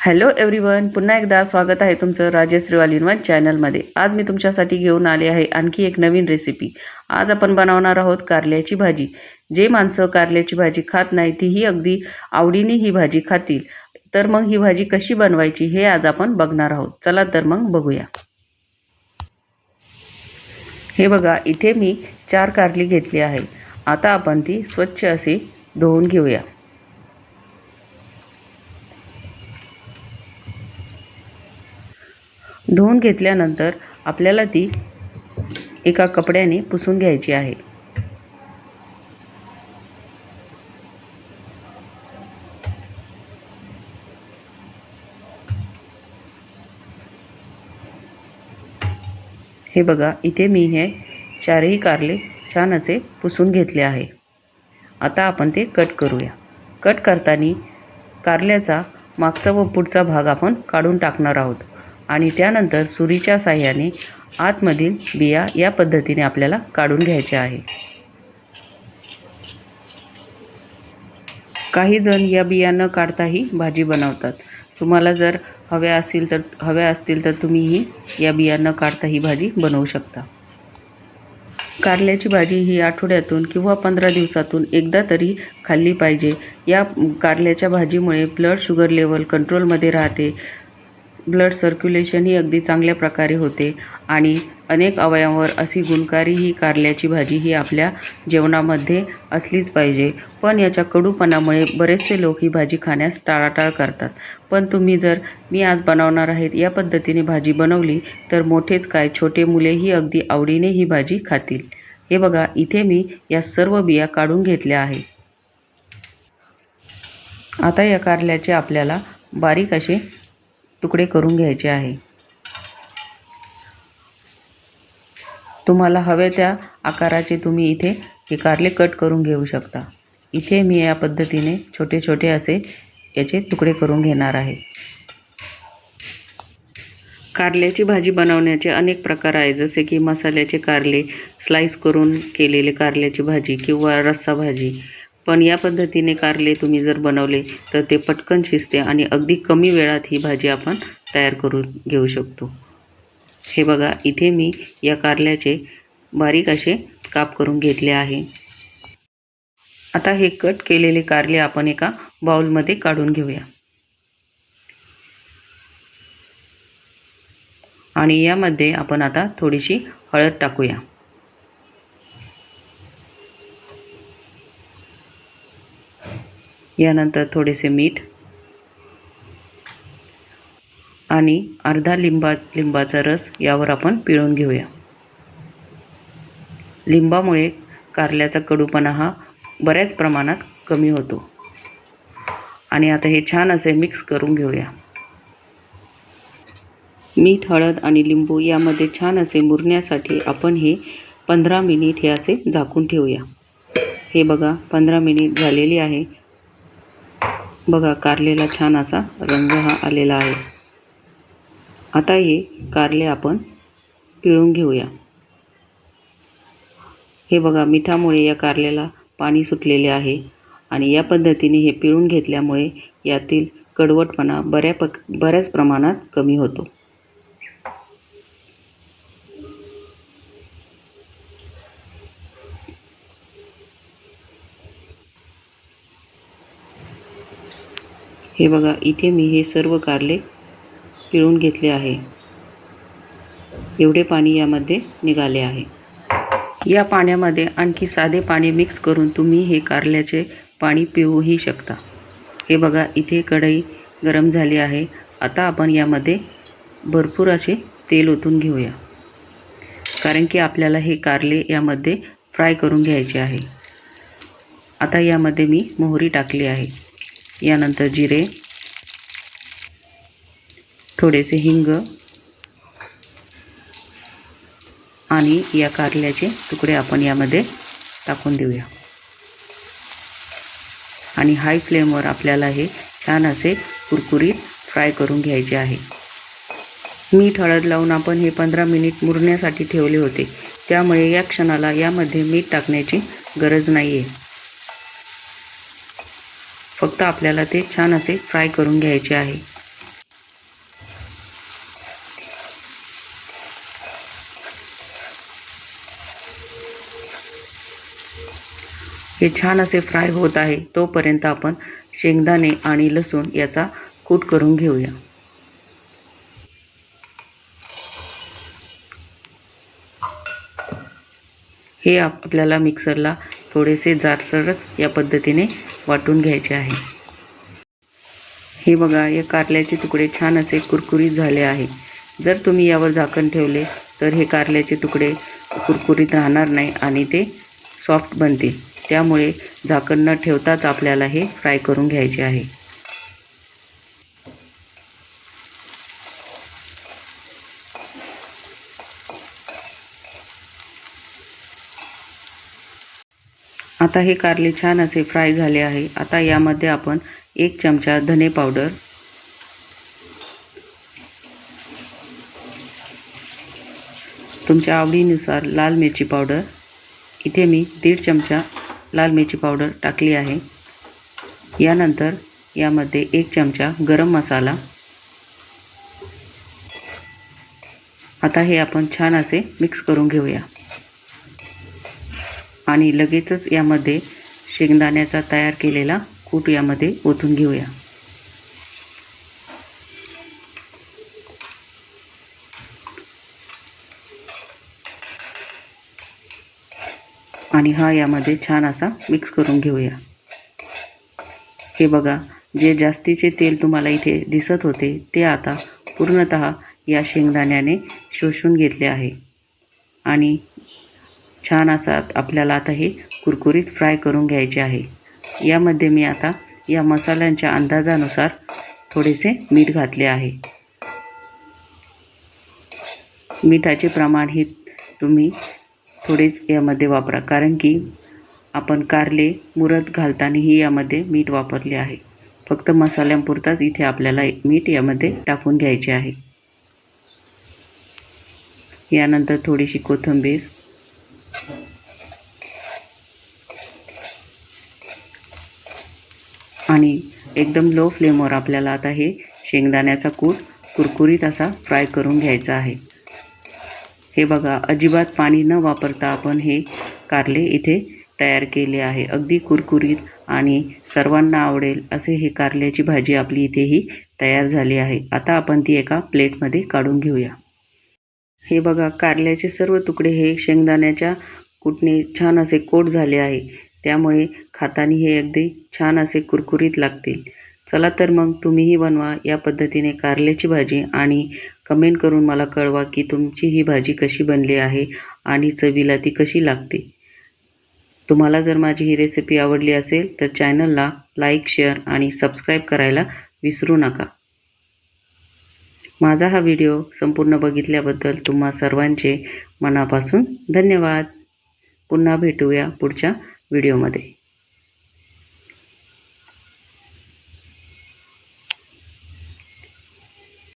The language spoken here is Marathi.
हॅलो एव्हरीवन पुन्हा एकदा स्वागत आहे तुमचं राजश्री ऑल इन वन चॅनलमध्ये. आज मी तुमच्यासाठी घेऊन आले आहे आणखी एक नवीन रेसिपी आज आपण बनवणार आहोत कारल्याची भाजी. जे माणसं कारल्याची भाजी खात नाही तीही अगदी आवडीने ही भाजी खातील. तर मग ही भाजी कशी बनवायची हे आज आपण बघणार आहोत. चला तर मग बघूया. हे बघा इथे मी चार कारली घेतली आहे. आता आपण ती स्वच्छ अशी धुवून घेऊया. धुवून घेतल्यानंतर आपल्याला ती एका कपड्याने पुसून घ्यायची आहे. हे बघा इथे मी हे चारही कारले छान असे पुसून घेतले आहे. आता आपण ते कट करूया. कट करताना कारल्याचा मागचा व पुढचा भाग आपण काढून टाकणार आहोत. आणि त्यानंतर सुरीच्या साह्याने आतमधील बिया या पद्धतीने आपल्याला काढून घ्यायच्या आहे. काही जण या बिया न काढताही भाजी बनवतात. तुम्हाला जर हव्या असतील तर हव्या असतील तर तुम्हीही या बिया न काढता ही भाजी बनवू शकता. कारल्याची भाजी ही आठवड्यातून किंवा पंधरा दिवसातून एकदा तरी खाल्ली पाहिजे. या कारल्याच्या भाजीमुळे ब्लड शुगर लेवल कंट्रोलमध्ये राहते. ब्लड सर्क्युलेशनही अगदी चांगल्या प्रकारे होते आणि अनेक अवयवांवर अशी गुणकारी ही कारल्याची भाजी ही आपल्या जेवणामध्ये असलीच पाहिजे. पण याच्या कडूपणामुळे बरेचसे लोक ही भाजी खाण्यास टाळाटाळ करतात. पण तुम्ही जर मी आज बनवणार आहेत या पद्धतीने भाजी बनवली तर मोठेच काय छोटे मुलेही अगदी आवडीने ही भाजी खातील. हे बघा इथे मी या सर्व बिया काढून घेतल्या आहे. आता या कारल्याचे आपल्याला बारीक असे तुकडे करून घ्यायचे आहे. तुम्हाला हव्या त्या आकाराचे तुम्ही इथे हे कारले कट करून घेऊ शकता. इथे मी या पद्धतीने छोटे छोटे असे याचे तुकडे करून घेणार आहे. कारल्याची भाजी बनवण्याचे अनेक प्रकार आहेत जसे की मसाल्याचे कारले स्लाईस करून केलेले कारल्याची भाजी किंवा रस्सा भाजी पण या पद्धतीने कारले तुम्ही जर बनवले तर ते पटकन शिजते आणि अगदी कमी वेळात ही भाजी आपण तयार करून घेऊ शकतो. हे बघा इथे मी या कारल्याचे बारीक असे काप करून घेतले आहे. आता हे कट केलेले कारले आपण एका बाउलमध्ये काढून घेऊया. आणि यामध्ये आपण आता थोडीशी हळद टाकूया. यानंतर थोडेसे मीठ आणि अर्धा लिंबा लिंबाचा रस यावर आपण पिळून घेऊया. लिंबामुळे कारल्याचा कडूपणा हा बऱ्याच प्रमाणात कमी होतो. आणि आता हे छान असे मिक्स करून घेऊया. मीठ हळद आणि लिंबू यामध्ये छान असे मुरण्यासाठी आपण हे पंधरा मिनिट हे असे झाकून ठेवूया. हे बघा पंधरा मिनिट झालेली आहे. बघा कारलेला छान असा रंग हा आलेला आहे. आता हे कारले आपण पिळून घेऊया. हे बघा मिठामुळे या कारलेला पाणी सुटलेले आहे आणि या पद्धतीने हे पिळून घेतल्यामुळे यातील कडवटपणा बऱ्या पक बऱ्याच प्रमाणात कमी होतो. हे बघा इथे मी हे सर्व कारले पिळून घेतले आहे. एवढे पाणी यामध्ये निघाले आहे. या पाण्यामध्ये आणखी साधे पाणी मिक्स करून तुम्ही हे कारल्याचे पाणी पिऊही शकता. हे बघा इथे कढई गरम झाली आहे. आता आपण यामध्ये भरपूर असे तेल ओतून घेऊया. कारण की आपल्याला हे कारले यामध्ये फ्राय करून घ्यायचे आहे. आता यामध्ये मी मोहरी टाकली आहे. यानंतर जिरे थोडेसे हिंग आणि या कारल्याचे तुकडे आपण यामध्ये टाकून देऊया. आणि हाय फ्लेमवर आपल्याला हे छान असे कुरकुरीत फ्राय करून घ्यायचे आहे. मीठ हळद लावून आपण हे पंधरा मिनिट मुरण्यासाठी ठेवले होते. त्यामुळे या क्षणाला यामध्ये मीठ टाकण्याची गरज नाही आहे फक्त आपल्याला ते छान असे फ्राय करून घ्यायचे आहे. हे छान असे फ्राय होत आहे तोपर्यंत आपण शेंगदाणे आणि लसूण याचा कूट करून घेऊया. हे आपल्याला मिक्सरला थोडेसे जाडसरच या पद्धतीने वाटून घ्यायचे आहे. हे बघा हे कारल्याचे तुकडे छान असे कुरकुरीत झाले आहे. जर तुम्ही यावर झाकण ठेवले तर हे कारल्याचे तुकडे कुरकुरीत राहणार नाही आणि ते सॉफ्ट बनतील. त्यामुळे झाकण न ठेवताच आपल्याला हे फ्राय करून घ्यायचे आहे. आता हे कारले छान असे फ्राय झाले आहे. आता यामध्ये आपण एक चमचा धने पावडर तुमच्या आवडीनुसार लाल मिरची पावडर इथे मी दीड चमचा लाल मिरची पावडर टाकली आहे. यानंतर यामध्ये एक चमचा गरम मसाला. आता हे आपण छान असे मिक्स करून घेऊया. आणि लगेचच यामध्ये शेंगदाण्याचा तयार केलेला कूट यामध्ये ओतून घेऊया. आणि हा यामध्ये छान असा मिक्स करून घेऊया. हे बघा जे जास्तीचे तेल तुम्हाला इथे दिसत होते ते आता पूर्णत या शेंगदाण्याने शोषून घेतले आहे. आणि छान असा आपल्याला आता हे कुरकुरीत फ्राय करून घ्यायचे आहे. यामध्ये मी आता या मसाल्यांच्या अंदाजानुसार थोडेसे मीठ घातले आहे. मिठाचे प्रमाण हे तुम्ही थोडेच यामध्ये वापरा कारण की आपण कारले मुरत घालतानाही यामध्ये मीठ वापरले आहे. फक्त मसाल्यांपुरताच इथे आपल्याला मीठ यामध्ये टाकून घ्यायचे आहे. यानंतर थोडीशी कोथिंबीर आणि एकदम लो फ्लेमवर आपल्याला आता हे शेंगदाण्याचा कूट कुरकुरीत असा फ्राय करून घ्यायचा आहे. हे बघा अजिबात पाणी न वापरता आपण हे कारले इथे तयार केले आहे. अगदी कुरकुरीत आणि सर्वांना आवडेल असे हे कारल्याची भाजी आपली इथेही तयार झाली आहे. आता आपण ती एका प्लेटमध्ये काढून घेऊया. हे बघा कारल्याचे सर्व तुकडे हे शेंगदाण्याच्या कुटणे छान असे कोट झाले आहे. त्यामुळे खातानी हे अगदी छान असे कुरकुरीत लागतील. चला तर मग तुम्हीही बनवा या पद्धतीने कारल्याची भाजी आणि कमेंट करून मला कळवा की तुमची ही भाजी कशी बनली आहे आणि चवीला ती कशी लागते. तुम्हाला जर माझी ही रेसिपी आवडली असेल तर चॅनलला लाईक शेअर आणि सबस्क्राईब करायला विसरू नका. माझा हा व्हिडिओ संपूर्ण बघितल्याबद्दल तुम्हा सर्वांचे मनापासून धन्यवाद. पुन्हा भेटूया पुढच्या व्हिडिओमध्ये.